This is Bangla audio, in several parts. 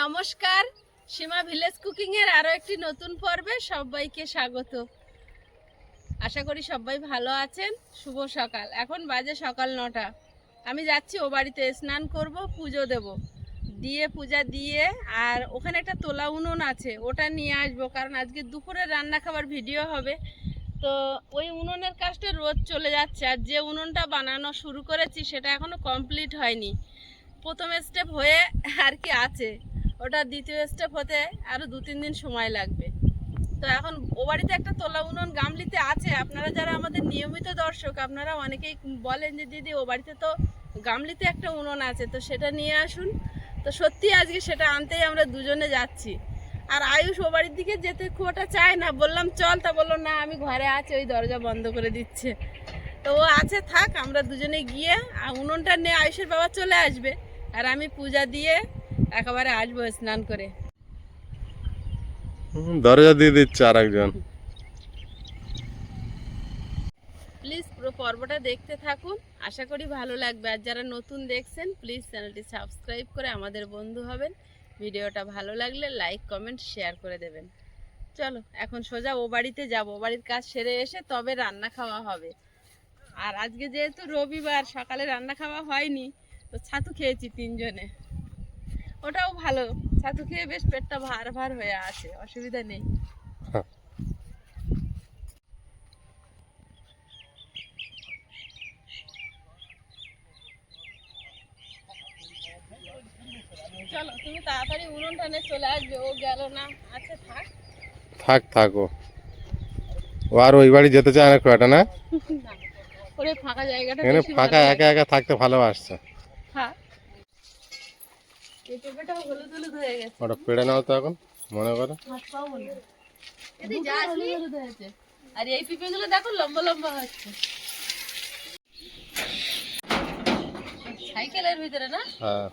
নমস্কার। সীমা ভিলেজ কুকিং এর আরও একটি নতুন পর্বে সবাইকে স্বাগত। আশা করি সবাই ভালো আছেন। শুভ সকাল। এখন বাজে সকাল নটা। আমি যাচ্ছি, ও বাড়িতে স্নান করব, পুজো দেব। দিয়ে পূজা দিয়ে, আর ওখানে একটা তোলা উনুন আছে, ওটা নিয়ে আসব। কারণ আজকে দুপুরে রান্না খাবার ভিডিও হবে। তো ওই উনুনের কাজটা রোজ চলে যাচ্ছে, আর যে উনুনটা বানানো শুরু করেছি, সেটা এখনও কমপ্লিট হয়নি। প্রথম স্টেপ হয়ে আর কি আছে। ওটা দ্বিতীয় স্টেপ হতে আরও দু, তিন দিন সময় লাগবে। তো এখন ও বাড়িতে একটা তোলা উনুন গামলিতে আছে। আপনারা যারা আমাদের নিয়মিত দর্শক, আপনারা অনেকেই বলেন যে, দিদি, ও বাড়িতে তো গামলিতে একটা উনুন আছে, তো সেটা নিয়ে আসুন। তো সত্যি আজকে সেটা আনতেই আমরা দুজনে যাচ্ছি। আর আয়ুষ ও বাড়ির দিকে যেতে খুব একটা চায় না। বললাম, চল। তা বলল, না, আমি ঘরে আছি। ওই দরজা বন্ধ করে দিচ্ছে। তো ও আছে, থাক, আমরা দুজনে গিয়ে উনুনটা নিয়ে আয়ুষের বাবা চলে আসবে। আর আমি পূজা দিয়ে একেবারে আসব স্নান করে। দরজা দিয়ে দিচ্ছে আর একজন প্লিজ পুরো পর্বটা দেখতে থাকুন। আশা করি ভালো লাগবে। আর যারা নতুন দেখছেন প্লিজ চ্যানেলটি সাবস্ক্রাইব করে আমাদের বন্ধু হবেন। ভিডিওটা ভালো লাগলে লাইক কমেন্ট শেয়ার করে দেবেন। চলো এখন সোজা ও বাড়িতে যাব। ও বাড়ির কাজ সেরে এসে তবে রান্না খাওয়া হবে। আর আজকে যেহেতু রবিবার সকালে রান্না খাওয়া হয়নি তো ছাতু খেয়েছি তিনজনে। ওটাও ভালো। ছাতু খেয়ে বেশ পেটটা ভার ভার হয়ে আছে অসুবিধা নেই। চলো তুমি তাড়াতাড়ি উনুনটা নিয়ে চলে আসবে ও গেল না। আচ্ছা থাক। থাক থাকো ও। আর ওই বাড়ি যেতে চায় না না? ওরে ফাঁকা জায়গাটা এখানে ফাঁকা একা একা থাকতে ভালোবাসছে। হয়ে। ওটা পেড়ে নাও তো এখন মনে করো। আর এই পেঁপেগুলো দেখো লম্বা লম্বা হচ্ছে। সাইকেলের ভিতরে না? হ্যাঁ।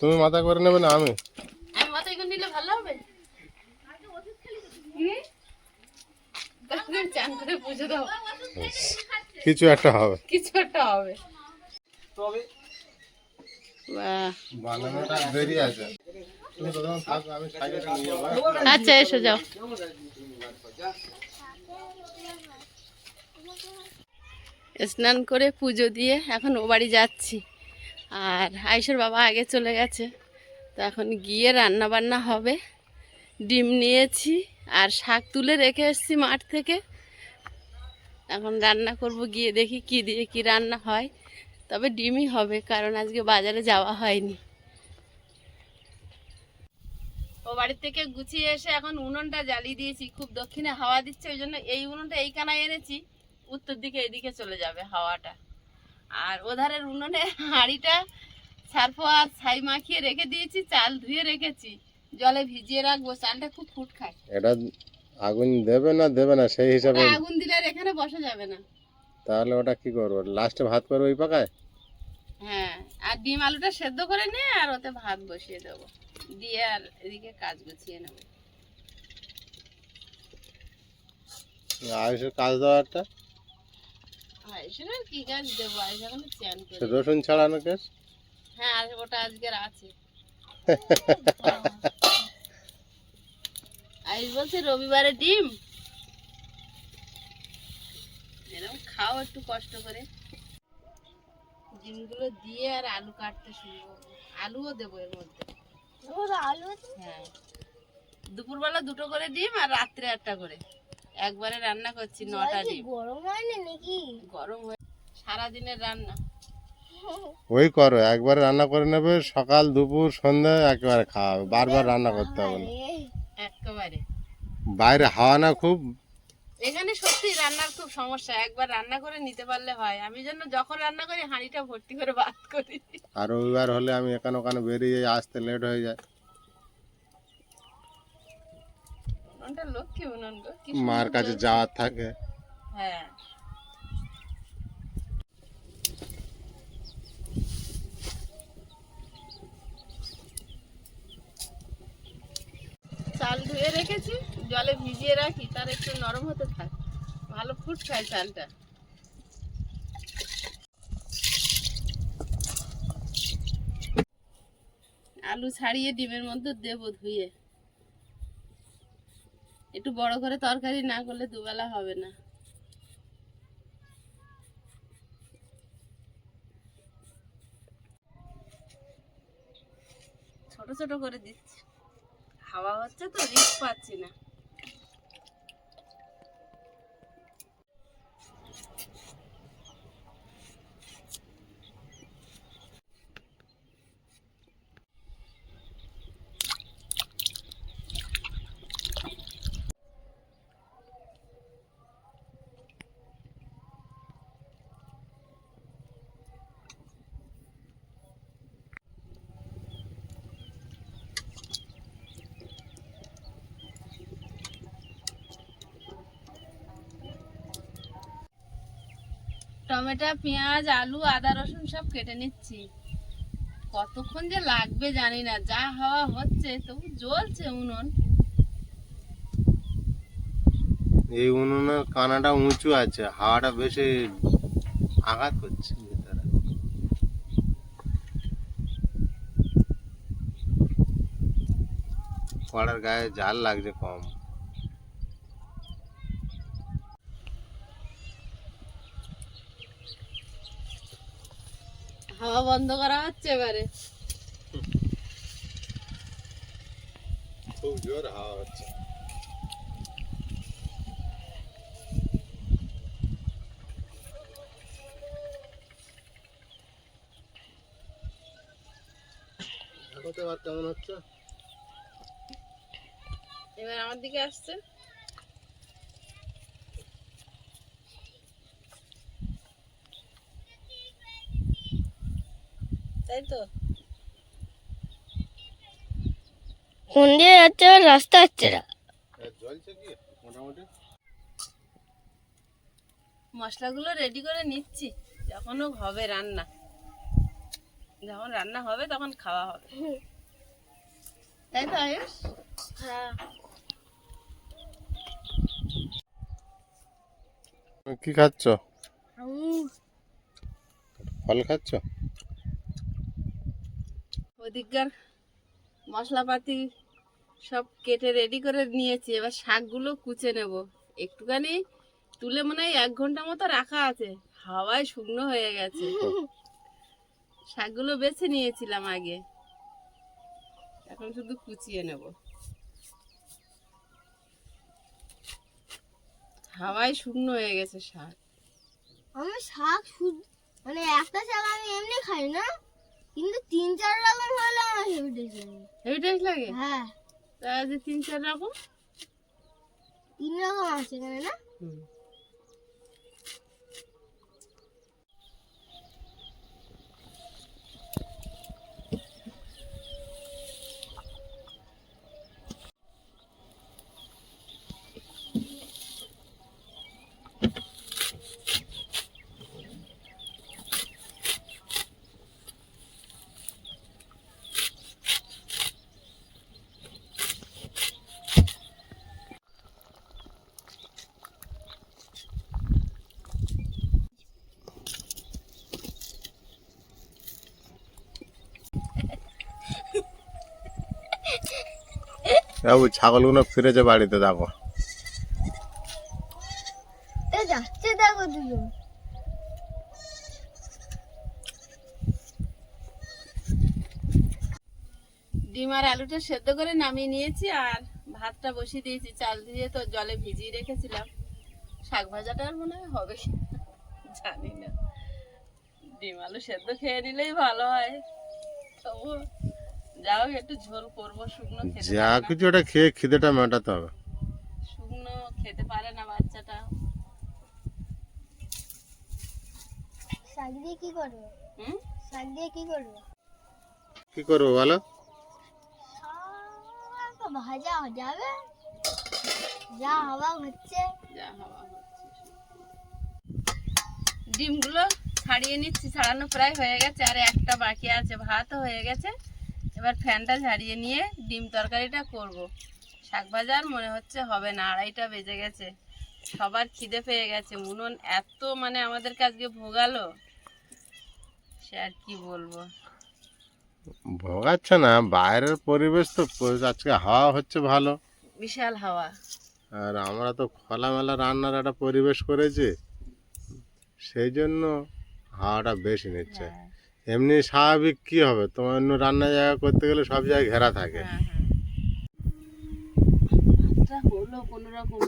তুমি মাথা করে নেবে না আমি? আমি মাথায় করে নিলে ভালো হবে? হুম? তাহলে চান করে পুজো দাও কিছু একটা হবে। কিছু একটা হবে। নিয়ে যাব আচ্ছা এসো যাও। স্নান করে পুজো দিয়ে এখন ও বাড়ি যাচ্ছি। আর আয়ুষের বাবা আগে চলে গেছে। তো এখন গিয়ে রান্না বান্না হবে। ডিম নিয়েছি। আর শাক তুলে রেখে এসেছি মাঠ থেকে। এখন রান্না করব, গিয়ে দেখি কি দিয়ে কি রান্না হয়। তবে ডিমই হবে, কারণ আজকে বাজারে যাওয়া হয়নি। ও বাড়ির থেকে গুছিয়ে এসে এখন উনুনটা জ্বালিয়ে দিয়েছি, খুব দক্ষিণে হাওয়া দিচ্ছে, ওই জন্য এই উনুনটা এই কানায় এনেছি। উত্তর দিকে এদিকে চলে যাবে হাওয়াটা। আর ওধারের উনুনে হাঁড়িটা সার্ফ আর ছাই মাখিয়ে রেখে দিয়েছি, চাল ধুয়ে রেখেছি। জলে ভিজিয়ে রাখব চালটা খুব ফুট খায়। এটা আগুন দেবে না দেবে না সেই হিসাবে আগুন দিলে আর এখানে বসা যাবে না। তাহলে ওটা কি করব? লাস্টে ভাত করব ওই পাকায়? হ্যাঁ আর ডিম আলুটা সেদ্ধ করে নিয়ে আর ওতে ভাত বসিয়ে দেবো। দিয়ে আর এদিকে কাজ গুছিয়ে নেব। আয়ুষের কাজ দেওয়া একটা? আয়ুষের আর কি কাজ দেবো? আয়ুষ এখন চ্যান করে রসুন ছাড়ানো কেস হ্যাঁ আর ওটা আজকের আছে। আয়ুষ বলছে রবিবারে ডিম। এরকম খাও একটু কষ্ট করে। ডিমগুলো দিয়ে আর আলু কাটতে শুরু আলুও দেবো এর মধ্যে। হ্যাঁ। দুপুরবেলা দুটো করে ডিম আর রাত্রে একটা করে। একবারে রান্না করছি নটা ডিম। গরম হয়নি নাকি? গরম হয়ে সারাদিনের রান্না। ওই করো একবার রান্না করে নেবে সকাল দুপুর সন্ধ্যা একেবারে খাওয়া হবে। বারবার রান্না করতে হবে না। একেবারে। বাইরে হাওয়া না খুব। এখানে সত্যি রান্নার খুব সমস্যা। একবার রান্না করে নিতে পারলে হয়। আমি জন্য যখন রান্না করি হাঁড়িটা ভর্তি করে ভাত করি। আর রবিবার হলে আমি এখানে ওখানে বেরিয়ে যাই, আসতে লেট হয়ে যায়। মার কাছে যাওয়ার থাকে। হ্যাঁ। চাল ধুয়ে রেখেছি, জলে ভিজিয়ে রাখি, তার একটু নরম হতে থাক। ভালো ফুট খায় চালটা। আলু ছাড়িয়ে ডিমের মধ্যে দেব ধুয়ে। একটু বড় করে তরকারি না করলে দুবেলা হবে না। ছোট ছোট করে দিচ্ছি। হাওয়া হচ্ছে তো রিস্ক পাচ্ছি না। টমেটো, পেঁয়াজ, আলু, আদা, রসুন সব কেটে নিচ্ছি। কতক্ষণ যে লাগবে জানি না, যা হাওয়া হচ্ছে, তবু জ্বলছে উনুন। এই উনুনের কানাটা উঁচু আছে, হাওয়াটা বেশি আঘাত করছে কড়ার গায়ে জাল লাগছে কম। হাওয়া বন্ধ করা হচ্ছে এবারে। খুব জোর হাওয়া হচ্ছে। এবার কেমন হচ্ছে? এবার আমার দিকে আসছে। তাই তো? কোন দিয়ে যাচ্ছে রাস্তা হচ্ছে না। মোটামুটি। মশলাগুলো রেডি করে নিচ্ছি। যখন হবে রান্না। যখন রান্না হবে তখন খাওয়া হবে। তাই তো আয়ুষ? হ্যাঁ। কি খাচ্ছ? ফল খাচ্ছ? ওদিককার মশলাপাতি সব কেটে রেডি করে নিয়েছি। এবার শাকগুলো কুচে নেব। একটুখানি তুলে মনে হয় এক ঘণ্টা মতো রাখা আছে। হাওয়ায় শুকনো হয়ে গেছে। শাকগুলো বেছে নিয়েছিলাম আগে। এখন শুধু কুচিয়ে নেব। হাওয়ায় শুকনো হয়ে গেছে শাক। আমি শাক মানে একটা শাক আমি এমনি খাই না। কিন্তু তিন চার রকম হলে আমার হেভি টেস্ট লাগে। হেভি টেস্ট লাগে? হ্যাঁ। তাহলে তিন চার রকম? তিন রকম আছে এখানে না? হুম। বাবু ছাগলগুলো ফিরেছে বাড়িতে যাচ্ছে দেখো দুজন। ডিম আর আলুটা সেদ্ধ করে নামিয়ে নিয়েছি আর ভাতটা বসিয়ে দিয়েছি। চাল দিয়ে তো জলে ভিজিয়ে রেখেছিলাম। শাক ভাজাটা আর মনে হয় হবে। জানি না। ডিম আলু সেদ্ধ খেয়ে নিলেই ভালো হয়। তবু যাও একটু ঝোল করব শুকনো খেতে যা কিছু ওটা খেয়ে খিদেটা মেটাতে হবে। শুকনো খেতে পারে না বাচ্চাটা। শাক দিয়ে কি করবে? হুম? শাক দিয়ে কি করবে? কি করব বলো? ভাজা যাবে। যা হাওয়া হচ্ছে। যা হাওয়া ডিমগুলো ছাড়িয়ে নিচ্ছি ছাড়ানো প্রায় হয়ে গেছে আর একটা বাকি আছে ভাতও হয়ে গেছে। এবার ফ্যানটা ঝাড়িয়ে নিয়ে ডিম তরকারিটা করব। শাক ভাজার মনে হচ্ছে হবে না আড়াইটা বেজে গেছে। সবার খিদে পেয়ে গেছে। উনুন এত মানে আমাদেরকে আজকে ভোগালো সে আর কি বলব? ভোগাচ্ছে না বাইরের পরিবেশ তো আজকে হাওয়া হচ্ছে ভালো। বিশাল হাওয়া। আর আমরা তো খোলামেলা রান্নার একটা পরিবেশ করেছি সেই জন্য হাওয়াটা বেশি নিচ্ছে। হ্যাঁ, এমনি স্বাভাবিক কি হবে? তোমার অন্য রান্না জায়গা করতে গেলে সব জায়গায় ঘেরা থাকে। হ্যাঁ, হ্যাঁ। হলো কোনো রকমে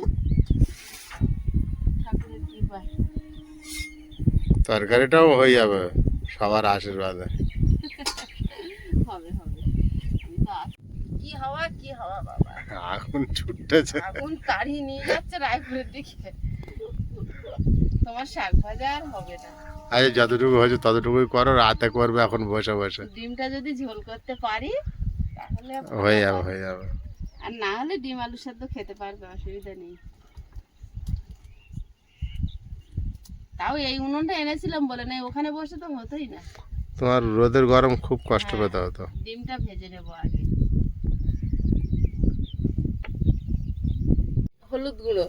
ঠাকুরের কৃপায়। তরকারিটাও হয়ে যাবে সবার আশীর্বাদে। হবে হবে। কি হাওয়া কি হাওয়া বাবা। আগুন ছুটতেছে। আগুন তাড়ি নিয়ে যাচ্ছে রায়পুরের দিকে। তোমার শাক ভাজা আর হবে না। আরে যতটুকু হয়েছে ততটুকুই করো রাতে করবে এখন বসে বসে। ডিমটা যদি ঝোল করতে পারি তাহলে হয়ে যাবে হয়ে যাবে। আর না হলে ডিম আলু সেদ্ধ খেতে পারবে অসুবিধা নেই। তাও এই উনুনটা এনেছিলাম বলে না ওখানে বসে তো হতোই না। তোমার রোদের গরম খুব কষ্ট পেতে হতো। ডিমটা ভেজে নেব আগে। হলুদ গুঁড়ো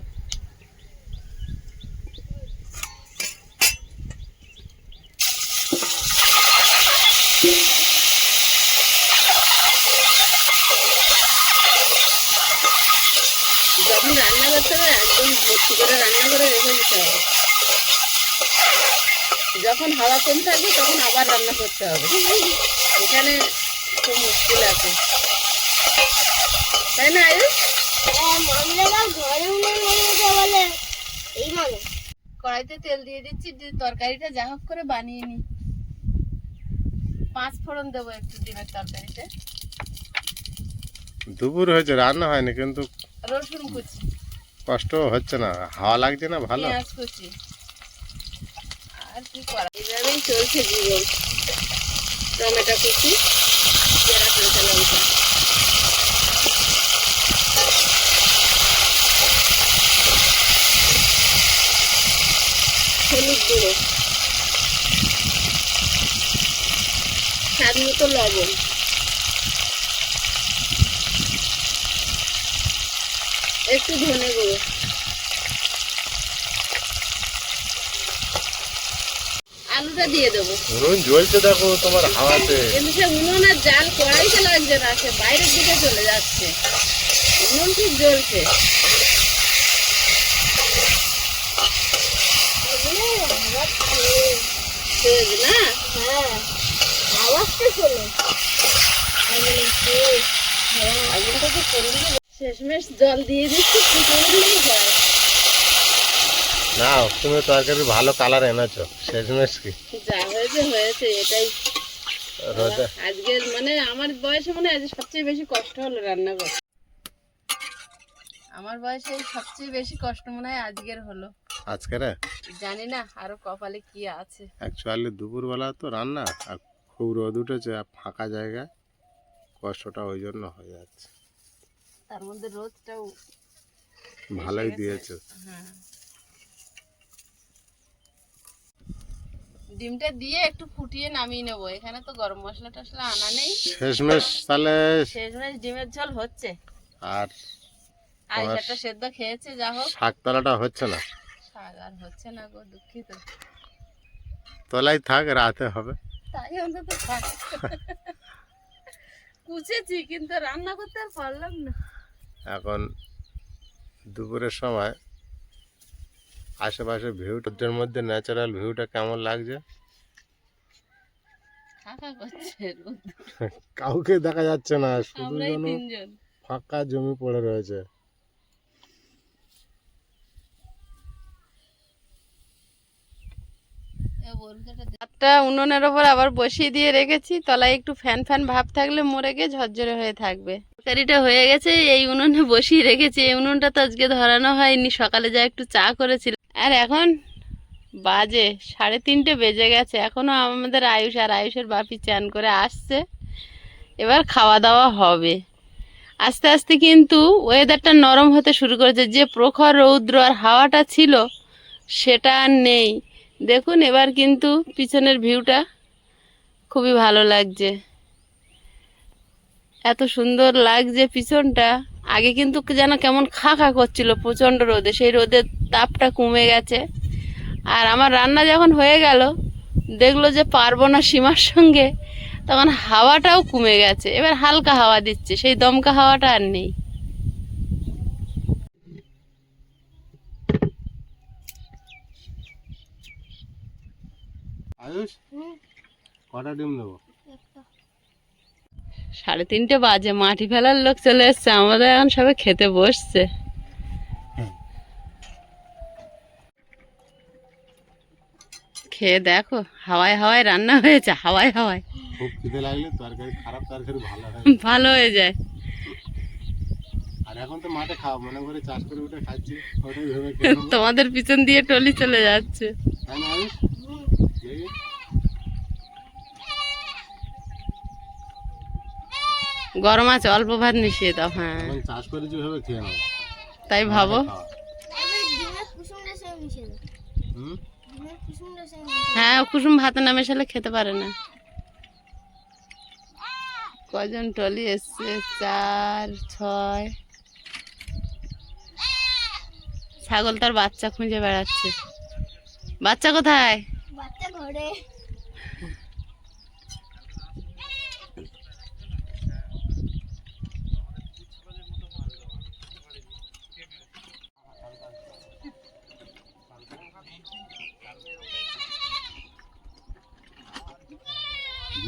যখন রান্না করতে হবে করে রান্না করে রেখে দিতে হবে। যখন হাওয়া কম থাকবে তখন আবার রান্না করতে হবে। এখানে খুব মুশকিল আছে। তাই না আয়ুষ? মানে কড়াইতে তেল দিয়ে দিচ্ছি তরকারিটা যা হোক করে বানিয়ে নি পাঁচ ফোড়ন দেবো একটু ডিমের তরকারিতে। দুপুর হয়েছে রান্না হয়নি কিন্তু রসুন কুচি। কষ্ট হচ্ছে না, হাওয়া লাগছে না ভালো? আর চলছে টমেটো হলুদ গুঁড়ো। স্বাদ মতো লবণ। একটু ধনে গুঁড়ো। আলুটা দিয়ে দেবো। ধরুন জ্বলছে দেখো তোমার হাওয়াতে। কিন্তু সে উনুনের জাল কড়াইতে লাগছে না সে বাইরের দিকে চলে যাচ্ছে। উনুন ঠিক জ্বলছে। না? হ্যাঁ আওয়াজটা শোনো আগুনটা তো শেষমেশ জল দিয়ে দিচ্ছি ফুটে উঠলেই না তুমি তরকারি ভালো কালার এনেছো শেষমেশ কি? যা হয়েছে হয়েছে এটাই। রোদে আজকের মানে আমার বয়সে মনে আজ সবচেয়ে বেশি কষ্ট হলো রান্না করতে। আমার বয়সে সবচেয়ে বেশি কষ্ট মনে হয় আজকের হলো। আজকে রে জানি না আরও কপালে কি আছে। অ্যাকচুয়ালি দুপুরবেলা তো রান্না আর খুব রোদ উঠেছে আর ফাঁকা জায়গা কষ্টটা ওই জন্য হয়ে যাচ্ছে। তার মধ্যে রোদটাও ভালোই দিয়েছে। হ্যাঁ। ডিমটা দিয়ে একটু ফুটিয়ে নামিয়ে নেব। এখানে তো গরম মশলা টসলা আনা নেই। শেষমেশ তাহলে শেষমেশ ডিমের ঝোল হচ্ছে। আর একটা সেদ্ধ খেয়েছে যা হোক। শাকতলাটা হচ্ছে না? শাক আর হচ্ছে না গো দুঃখিত। তলাই থাক রাতে হবে। তাই অন্তত থাক। কুচেছি কিন্তু রান্না করতে আর পারলাম না। এখন দুপুরের সময় আশেপাশে ভিউটার মধ্যে ন্যাচারাল ভিউটা কেমন লাগছে? কাউকে দেখা যাচ্ছে না শুধু যেন ফাঁকা জমি পড়ে রয়েছে। ভাতটা উনুনের ওপর আবার বসিয়ে দিয়ে রেখেছি তলায় একটু ফ্যান ফ্যান ভাব থাকলে মরে গিয়ে ঝরঝরে হয়ে থাকবে। তরকারিটা হয়ে গেছে, এই উনুনে বসিয়ে রেখেছি। এই উনুনটা তো আজকে ধরানো হয়নি, সকালে যা একটু চা করেছিল আর এখন বাজে, সাড়ে তিনটে বেজে গেছে, এখনও আমাদের আয়ুষ আর আয়ুষের বাপি চান করে আসছে। এবার খাওয়া দাওয়া হবে। আস্তে আস্তে কিন্তু ওয়েদারটা নরম হতে শুরু করেছে। যে প্রখর রৌদ্র আর হাওয়াটা ছিল, সেটা আর নেই। দেখুন, এবার কিন্তু পিছনের ভিউটা খুবই ভালো লাগছে। এত সুন্দর লাগছে পিছনটা। আগে কিন্তু যেন কেমন খা খা করছিল প্রচণ্ড রোদে, সেই রোদের তাপটা কমে গেছে। আর আমার রান্না যখন হয়ে গেল, দেখল যে পারব না সীমার সঙ্গে, তখন হাওয়াটাও কমে গেছে। এবার হালকা হাওয়া দিচ্ছে, সেই দমকা হাওয়াটা আর নেই। আয়ুষ, কটা ডিম দেবো। সাড়ে তিনটে বাজে মাটি ফেলার লোক চলে এসছে আমাদের এখন সবাই খেতে বসছে। খেয়ে দেখো হাওয়ায় হাওয়ায় রান্না হয়েছে হাওয়ায় হাওয়ায়। খুব খিদে লাগলে তরকারি খারাপ তরকারি ভালো হয়। ভালো হয়ে যায়। আর এখন তো মাঠে খাওয়া মনে করে চাষ করে উঠে খাচ্ছি ওটাই ভেবে তোমাদের পিছন দিয়ে টলি চলে যাচ্ছে তাই না আয়ুষ হুম, দেখি গরম আছে অল্প ভাত মিশিয়ে দাও হ্যাঁ। চাষ করেছি ভেবে খেয়ে নেব তাই ভাবো। হ্যাঁ কুসুম ভাত না মেশালে খেতে পারে না। কজন টলি এসছে? চার ছয়। ছাগল তার বাচ্চা খুঁজে বেড়াচ্ছে। বাচ্চা কোথায়? বাচ্চা ঘরে।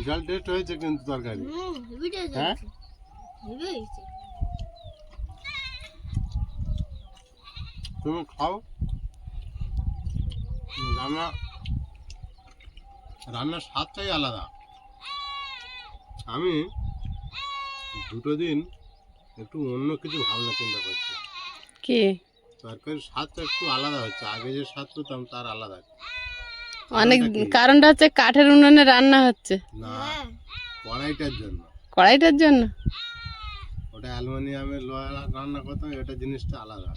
বিশাল টেস্ট হয়েছে কিন্তু তরকারি। হ্যাঁ? তুমি খাও। রান্না রান্নার স্বাদটাই আলাদা। আমি দুটো দিন একটু অন্য কিছু ভাবনা চিন্তা করছি। কি? তরকারির স্বাদটা একটু আলাদা হচ্ছে। আগে যে স্বাদ পেতাম তার আলাদা। অনেক কারণটা হচ্ছে কাঠের উনুনে রান্না হচ্ছে। না কড়াইটার জন্য। কড়াইটার জন্য? ওটা অ্যালুমিনিয়ামের লোহা রান্না করতাম এটা জিনিসটা আলাদা।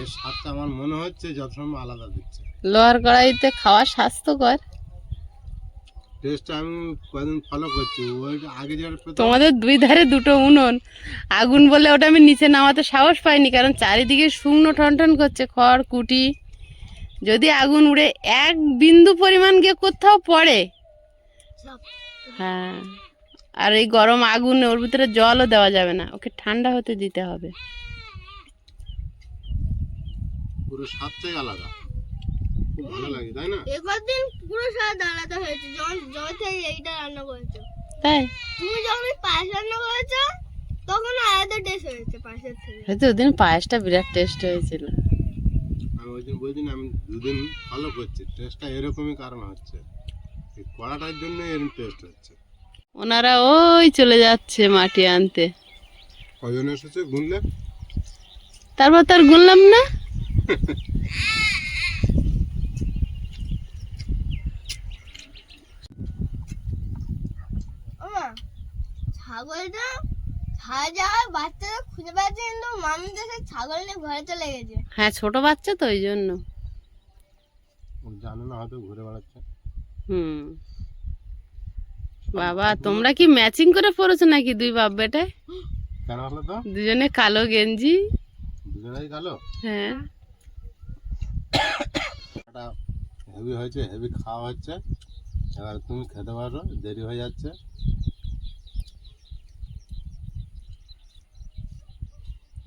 এর স্বাদটা আমার মনে হচ্ছে যত সময় আলাদা দিচ্ছে। লোহার কড়াইতে খাওয়া স্বাস্থ্যকর? টেস্টটা আমি কদিন ফলো করছি। ওইটা আগে যেটা তোমাদের দুই ধারে দুটো উনুন। আগুন বলে ওটা আমি নিচে নামাতে সাহস পাইনি কারণ চারিদিকে শুকনো টনটন করছে খড় কুটি। যদি আগুন উড়ে এক বিন্দু পরিমাণ গিয়ে কোথাও পড়ে। হ্যাঁ। আর এই গরম আগুন ওর ভিতরে জলও দেওয়া যাবে না। ওকে ঠান্ডা হতে দিতে হবে। পুরো স্বাদটাই আলাদা। খুব ভালো লাগে তাই না? এবার দিন পুরো স্বাদ আলাদা হয়েছে। যখন যখন থেকে এইটা রান্না করেছ। তাই? তুমি যখন পায়েস রান্না করেছ তখন আলাদা টেস্ট হয়েছে পায়েসের থেকে। হয়তো ওদিন পায়েসটা বিরাট টেস্ট হয়েছিল। দিন বলছি না, আমি দুদিন ফলো করছি। টেস্টটা এরকমই কারণ হচ্ছে। এই কড়াটার জন্য এরকম টেস্ট হচ্ছে। ওনারা ওই চলে যাচ্ছে মাটি আনতে। কজন এসেছে গুনলে? তারপর তার গুনলাম না। ছাগলটা যাওয়ার বাচ্চারা খুঁজে পাচ্ছে কিন্তু মামি দেশে ছাগল নিয়ে ঘরে চলে গেছে। হ্যাঁ ছোট বাচ্চা তো ওই জন্য। ও জানে না হয়তো ঘুরে বেড়াচ্ছে। হুম। বাবা তোমরা কি ম্যাচিং করে পড়েছো নাকি দুই বাপ বেটায় কেন হলো তো? দুজনে কালো গেঞ্জি। দুজনেই কালো? হ্যাঁ। এটা হেভি হয়েছে হেভি খাওয়া হচ্ছে। এবার তুমি খেতে পারো দেরি হয়ে যাচ্ছে।